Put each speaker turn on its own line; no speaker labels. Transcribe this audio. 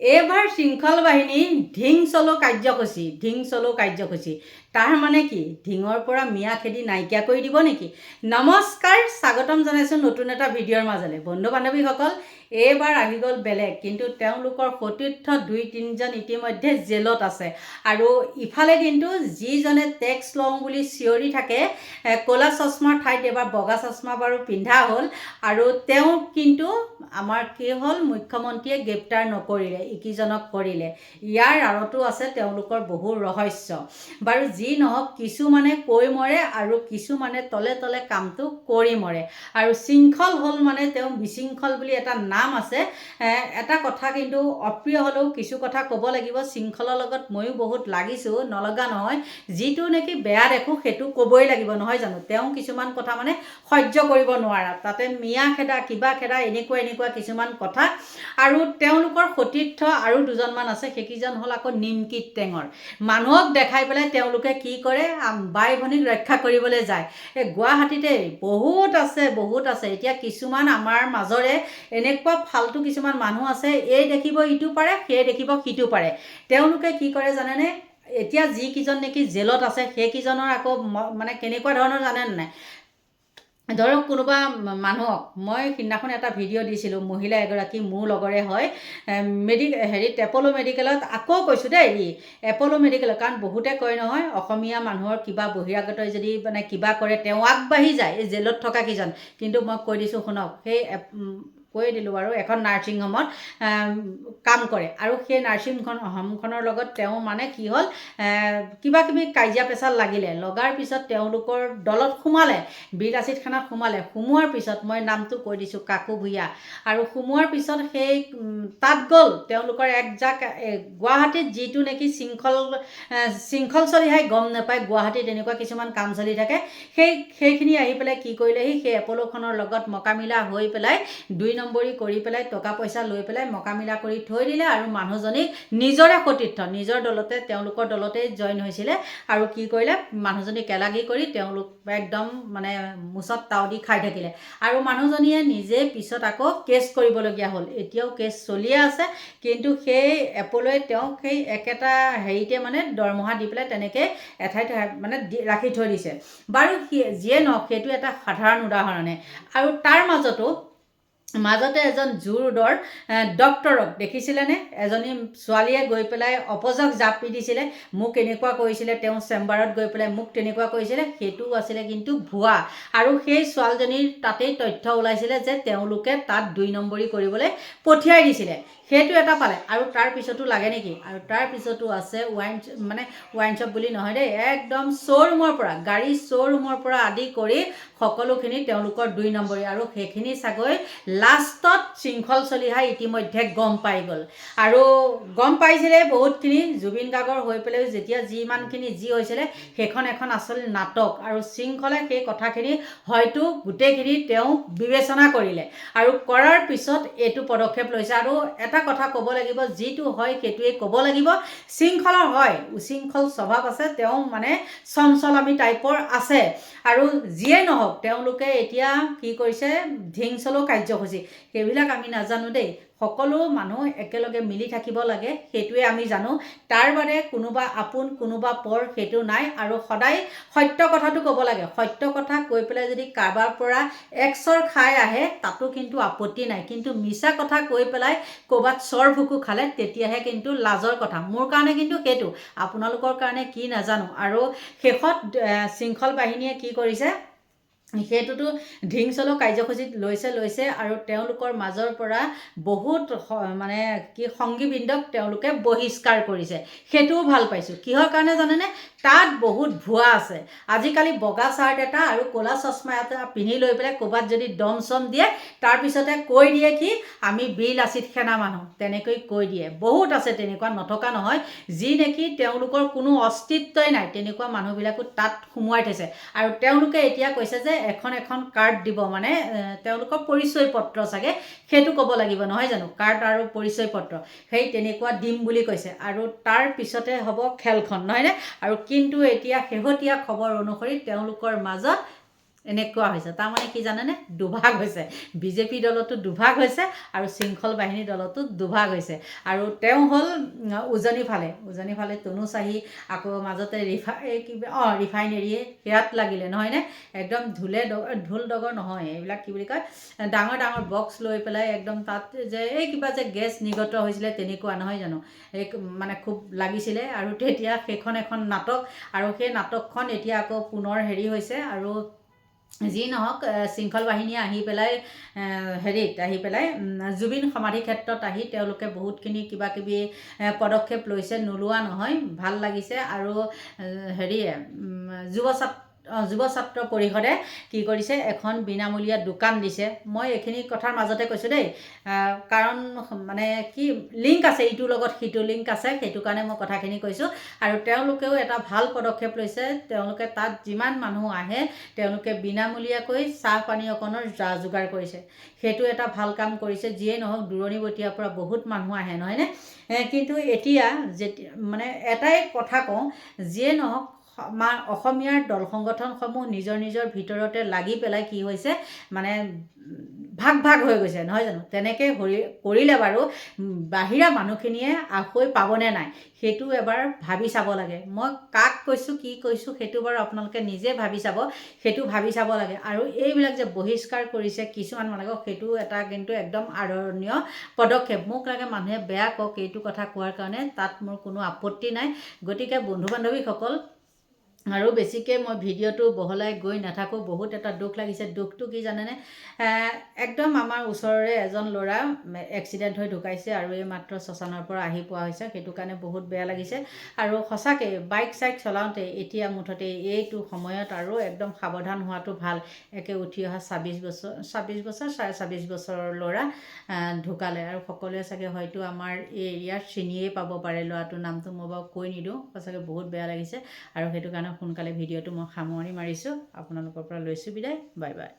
এইবাৰ শৃংখল বাহিনী ঢিং চলো কাৰ্যসূচী, ঢিং চলো কাৰ্যসূচী। তাৰ মানে কি? ঢিঙৰ পৰা মিয়া খেদি নাইকিয়া কৰি দিব নেকি? নমস্কাৰ, স্বাগতম জনাইছোঁ নতুন এটা ভিডিঅ'ৰ মাজলৈ। বন্ধু বান্ধৱীসকল এইবাৰ আহি গ'ল বেলেগ। কিন্তু তেওঁলোকৰ সতীৰ্থ দুই, তিনিজন ইতিমধ্যে জেলত আছে। আৰু ইফালে কিন্তু যিজনে টেক্স লওঁ বুলি চিঞৰি থাকে ক'লা চশমাৰ ঠাইত এইবাৰ বগা চশমা বাৰু পিন্ধা হ'ল। আৰু তেওঁ কিন্তু আমাৰ কি হ'ল, মুখ্যমন্ত্ৰীয়ে গ্ৰেপ্তাৰ নকৰিলে ইকিজনক কৰিলে। ইয়াৰ আঁৰতো আছে তেওঁলোকৰ বহু ৰহস্য। বাৰু যি নহওক, কিছুমানে কৈ মৰে আৰু কিছুমানে তলে তলে কামটো কৰি মৰে। আৰু শৃংখল হ'ল মানে তেওঁ বিশৃংখল বুলি এটা নাম আছে। এটা কথা কিন্তু অপ্ৰিয় হ'লেও কিছু কথা ক'ব লাগিব। শৃংখলৰ লগত ময়ো বহুত লাগিছোঁ নলগা নহয়। যিটো নেকি বেয়া দেখোঁ সেইটো ক'বই লাগিব নহয় জানো? তেওঁ কিছুমান কথা মানে সহ্য কৰিব নোৱাৰা। তাতে মিয়া খেদা কিবা খেদা এনেকুৱা এনেকুৱা কিছুমান কথা। আৰু তেওঁলোকৰ সতীৰ্থ আৰু দুজনমান আছে সেইকেইজন হ'ল আকৌ নিমকিত টেঙৰ। মানুহক দেখাই পেলাই তেওঁলোকে কি কৰে? বাই ভনীক ৰক্ষা কৰিবলৈ যায়। এই গুৱাহাটীতে বহুত আছে বহুত আছে। এতিয়া কিছুমান আমাৰ মাজৰে এনেকুৱা ফাল্টু কিছুমান মানুহ আছে এই দেখিব ইটো পাৰে সেই দেখিব সিটো পাৰে। তেওঁলোকে কি কৰে জানেনে? এতিয়া যিকেইজন নেকি জেলত আছে সেইকেইজনৰ আকৌ মানে কেনেকুৱা ধৰণৰ জানেনে নাই? ধৰক কোনোবা মানুহক মই সিদিনাখন এটা ভিডিঅ' দিছিলোঁ মহিলা এগৰাকী মোৰ লগৰে হয় মেডি হেৰিত এপ'ল' মেডিকেলত আকৌ কৈছোঁ দেই এপ'ল' মেডিকেলত কাৰণ বহুতে কয় নহয় অসমীয়া মানুহৰ কিবা বহিৰাগতই যদি মানে কিবা কৰে তেওঁ আগবাঢ়ি যায় এই জেলত থকা কেইজন। কিন্তু মই কৈ দিছোঁ শুনক সেই এপ- উম, কৈ দিলোঁ বাৰু এখন নাৰ্ছিং হোমত কাম কৰে। আৰু সেই নাৰ্ছিংখন হোমখনৰ লগত তেওঁ মানে কি হ'ল কিবা কিবি কাজিয়া পেচাল লাগিলে। লগাৰ পিছত তেওঁলোকৰ দলত সোমালে বিৰাচিত খানাত সোমালে। সোমোৱাৰ পিছত মই নামটো কৈ দিছোঁ কাকু ভূঞা। আৰু সোমোৱাৰ পিছত সেই তাত গ'ল তেওঁলোকৰ এক জাক গুৱাহাটীত যিটো নেকি শৃংখল শৃংখল চলিহাই গম নাপায় গুৱাহাটীত এনেকুৱা কিছুমান কাম চলি থাকে। সেই সেইখিনি আহি পেলাই কি কৰিলেহি সেই এপ'ল'খনৰ লগত মকামিলা হৈ পেলাই দুই নম্বৰী কৰি পেলাই টকা পইচা লৈ পেলাই মকামিলা কৰি থৈ দিলে আৰু মানুহজনীক নিজৰে সতীৰ্থ। নিজৰ দলতে, তেওঁলোকৰ দলতেই জইন হৈছিলে আৰু কি কৰিলে মানুহজনীক এলাগী কৰি তেওঁলোক একদম মানে মুচত তাও দি খাই থাকিলে। আৰু মানুহজনীয়ে নিজে পিছত আকৌ কেছ কৰিবলগীয়া হ'ল। এতিয়াও কেছ চলিয়ে আছে, কিন্তু সেই এপলৈ তেওঁক সেই একেটা হেৰিতে মানে দৰমহা দি পেলাই তেনেকৈ এঠাইত মানে ৰাখি থৈ দিছে। বাৰু যিয়ে নহওক, সেইটো এটা সাধাৰণ উদাহৰণে। আৰু তাৰ মাজতো মাজতে এজন জোৰদৰ ডক্তৰক দেখিছিলেনে? এজনী ছোৱালীয়ে গৈ পেলাই অপজক জাপি দিছিলে মোক এনেকুৱা কৰিছিলে, তেওঁ চেম্বাৰত গৈ পেলাই মোক তেনেকুৱা কৰিছিলে, সেইটোও আছিলে কিন্তু ভুৱা। আৰু সেই ছোৱালীজনীৰ তাতেই তথ্য ওলাইছিলে যে তেওঁলোকে তাত দুই নম্বৰী কৰিবলৈ পঠিয়াই দিছিলে। সেইটো এটা পালে। আৰু তাৰ পিছতো লাগে নেকি? আৰু তাৰ পিছতো আছে ৱাইন মানে ৱাইন শ্বপ বুলি নহয় দেই, একদম শ্ব'ৰুমৰ পৰা, গাড়ী শ্ব'ৰুমৰ পৰা আদি কৰি সকলোখিনি তেওঁলোকৰ দুই নম্বৰী। আৰু সেইখিনি চাগৈ লাষ্টত শৃংখল চলিহাই ইতিমধ্যে গম পাই গ'ল। আৰু গম পাইছিলে বহুতখিনি জুবিন গাৰ্গৰ হৈ পেলাইও যেতিয়া যিমানখিনি যি হৈছিলে সেইখন এখন আচল নাটক। আৰু শৃংখলে সেই কথাখিনি হয়তো গোটেইখিনি তেওঁ বিবেচনা কৰিলে। আৰু কৰাৰ পিছত এইটো পদক্ষেপ লৈছে। আৰু এটা কথা ক'ব লাগিব যিটো হয় সেইটোৱে ক'ব লাগিব। শৃংখলৰ হয় উশৃংখল স্বভাৱ আছে তেওঁ মানে চঞ্চলামী টাইপৰ আছে। আৰু যিয়ে নহওক তেওঁলোকে এতিয়া কি কৰিছে ধিংচলো কাৰ্যসূচী সেইবিলাক আমি নাজানো দেই। সকলো মানুহ একেলগে মিলি থাকিব লাগে সেইটোৱে আমি জানো। তাৰ বাদে কোনোবা আপোন কোনোবা পৰ সেইটো নাই। আৰু সদায় সত্য কথাটো ক'ব লাগে। সত্য কথা কৈ পেলাই যদি কাৰোবাৰ পৰা একচৰ খাই আহে তাতো কিন্তু আপত্তি নাই। কিন্তু মিছা কথা কৈ পেলাই ক'ৰবাত চৰ ভুকু খালে তেতিয়াহে কিন্তু লাজৰ কথা। মোৰ কাৰণে কিন্তু সেইটো। আপোনালোকৰ কাৰণে কি নাজানো। আৰু শেষত শৃংখল বাহিনীয়ে কি কৰিছে? সেইটোতো ঢিংচলো কাৰ্যসূচীত লৈছে লৈছে আৰু তেওঁলোকৰ মাজৰ পৰা বহুত মানে কি সংগীবৃন্দক তেওঁলোকে বহিষ্কাৰ কৰিছে। সেইটোও ভালো পাইছোঁ। কিহৰ কাৰণে জানেনে? তাত বহুত ভুৱা আছে। আজিকালি বগা চাৰ্ট এটা আৰু ক'লা চশমা এটা পিন্ধি লৈ পেলাই ক'ৰবাত যদি দম চম দিয়ে তাৰপিছতে কৈ দিয়ে কি, আমি বিল আচিত সেনা মানুহ তেনেকৈ কৈ দিয়ে। বহুত আছে তেনেকুৱা, নথকা নহয়। যি নেকি তেওঁলোকৰ কোনো অস্তিত্বই নাই। তেনেকুৱা মানুহবিলাকো তাত সোমোৱাই থৈছে। আৰু তেওঁলোকে এতিয়া কৈছে যে এখন এখন কাৰ্ড দিব মানে তেওঁলোকৰ পৰিচয় পত্ৰ চাগে সেইটো ক'ব লাগিব নহয় জানো? কাৰ্ড আৰু পৰিচয় পত্ৰ। সেই তেনেকুৱা দিম বুলি কৈছে। আৰু তাৰ পিছতে হ'ব খেলখন নহয়নে? আৰু কিন্তু এতিয়া শেহতীয়া খবৰ অনুসৰি তেওঁলোকৰ মাজত এনেকুৱা হৈছে। তাৰমানে কি জানেনে? দুভাগ হৈছে। বিজেপি দলতো দুভাগ হৈছে আৰু শৃংখল বাহিনী দলতো দুভাগ হৈছে। আৰু তেওঁ হ'ল উজনি ফালে। উজনি ফালে তনু চাহি আকৌ মাজতে ৰিফা, এই কিবা অঁ ৰিফাইনেৰী সেয়াত লাগিলে, নহয়নে? একদম ঢোলে ঢোল ডগৰ নহয়, এইবিলাক কি বুলি কয়? ডাঙৰ ডাঙৰ বক্স লৈ পেলাই একদম তাত যে, এই কিবা যে গেছ নিৰ্গত হৈছিলে তেনেকুৱা, নহয় জানো? এই মানে খুব লাগিছিলে আৰু তেতিয়া সেইখন এখন নাটক, আৰু সেই নাটকখন এতিয়া আকৌ পুনৰ হেৰি হৈছে আৰু যি নহওক শৃংখল বাহিনীয়ে আহি পেলাই হেৰিত আহি পেলাই জুবিন সমাধি ক্ষেত্ৰত আহি তেওঁলোকে বহুতখিনি কিবা কিবি পদক্ষেপ লৈছে, নোলোৱা নহয়, ভালো লাগিছে আৰু হেৰিয়ে যুৱ ছাত্ৰ যুৱ ছাত্ৰ পৰিষদে কি কৰিছে এখন বিনামূলীয়া দোকান দিছে। মই এইখিনি কথাৰ মাজতে কৈছোঁ দেই কাৰণ মানে কি লিংক আছে ইটোৰ লগত সিটো লিংক আছে সেইটো কাৰণে মই কথাখিনি কৈছোঁ। আৰু তেওঁলোকেও এটা ভাল পদক্ষেপ লৈছে তেওঁলোকে তাত যিমান মানুহ আহে তেওঁলোকে বিনামূলীয়াকৈ চাহ পানী অকণৰ যা যোগাৰ কৰিছে। সেইটো এটা ভাল কাম কৰিছে যিয়ে নহওক দূৰণিবতীয়াৰ পৰা বহুত মানুহ আহে নহয়নে? কিন্তু এতিয়া যেতিয়া মানে এটাই কথা কওঁ যিয়ে নহওক আমাৰ অসমীয়াৰ দল সংগঠনসমূহ নিজৰ নিজৰ ভিতৰতে লাগি পেলাই কি হৈছে মানে ভাগ ভাগ হৈ গৈছে নহয় জানো? তেনেকৈ কৰি কৰিলে বাৰু বাহিৰা মানুহখিনিয়ে আসৈ পাবনে নাই? সেইটো এবাৰ ভাবি চাব লাগে। মই কাক কৈছোঁ কি কৈছোঁ সেইটো বাৰু আপোনালোকে নিজে ভাবি চাব সেইটো ভাবি চাব লাগে। আৰু এইবিলাক যে বহিষ্কাৰ কৰিছে কিছুমান মানুহক সেইটো এটা কিন্তু একদম আদৰণীয় পদক্ষেপ। মোক লাগে মানুহে বেয়া কওক এইটো কথা কোৱাৰ কাৰণে তাত মোৰ কোনো আপত্তি নাই। গতিকে বন্ধু বান্ধৱীসকল আৰু বেছিকৈ মই ভিডিঅ'টো বহলাই গৈ নাথাকোঁ বহুত এটা দুখ লাগিছে। দুখটো কি জানেনে? একদম আমাৰ ওচৰৰে এজন ল'ৰা এক্সিডেণ্ট হৈ ঢুকাইছে আৰু এই মাত্ৰ শ্মশানৰ পৰা আহি পোৱা হৈছে সেইটো কাৰণে বহুত বেয়া লাগিছে। আৰু সঁচাকৈ বাইক চাইক চলাওঁতে এতিয়া মুঠতে এইটো সময়ত আৰু একদম সাৱধান হোৱাটো ভাল। একে উঠি অহা ছাব্বিছ বছৰ ছাব্বিছ বছৰ চাৰে ছাব্বিছ বছৰৰ ল'ৰা ঢুকালে। আৰু সকলোৱে চাগে হয়তো আমাৰ এই এৰিয়াত চিনিয়ে পাব পাৰে ল'ৰাটোৰ নামটো মই বাৰু কৈ নিদিওঁ সঁচাকৈ বহুত বেয়া লাগিছে। আৰু সেইটো কাৰণে সোনকালে ভিডিঅ'টো মই সামৰণি মাৰিছোঁ। আপোনালোকৰ পৰা লৈছোঁ বিদায়। Bye bye.